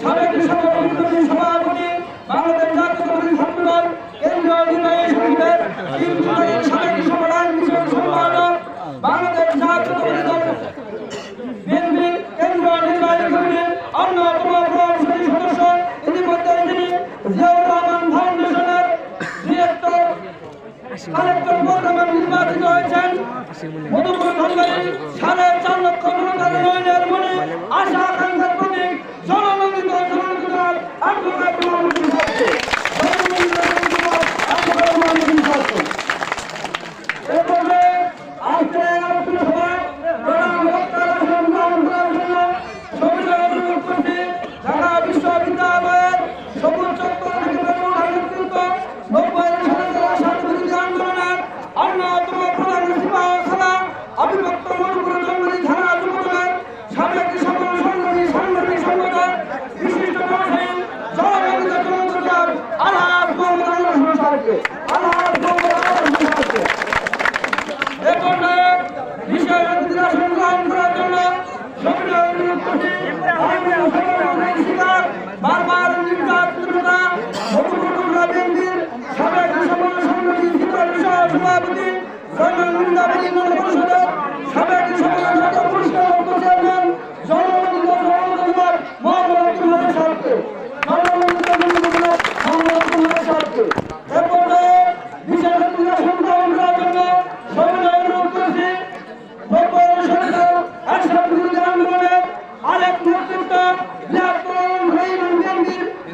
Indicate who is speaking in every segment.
Speaker 1: সাবেক সভাপতি সভাপতি, বাংলাদেশ জাতীয় সম্মেলন কেন্দ্রীয় নির্বাহী সমিতির তিন বিভাগের সাবেক সম্মেলন বিষয় সম্পাদক, বাংলাদেশ জাতীয় দল, বিএনপি, কেন্দ্রীয় নির্বাহী কমিটির অন্যতম প্রভাবশালী সদস্য। ইতিমধ্যে তিনি জিয়াউর রহমান ফাউন্ডেশনের ডিরেক্টর, কালেক্টর হয়েছেন। মধুপুর ধনবাড়ি সাড়ে চার লক্ষ ভোটার সাবেক সকল সংগঠনী সাংগঠনিক সংগঠন বিশিষ্ট সংগ্রাম সভাপতি সৈন্য পরিষদের সাবেক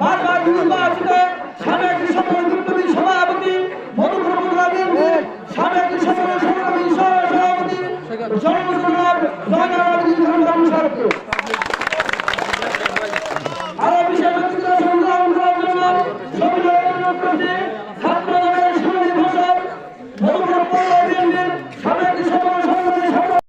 Speaker 1: বারবার নির্বাচিত সাবেক কৃষকের বিপ্লবী সভাপতি মধুপুর সাবেক কৃষকের সংগ্রামী সহ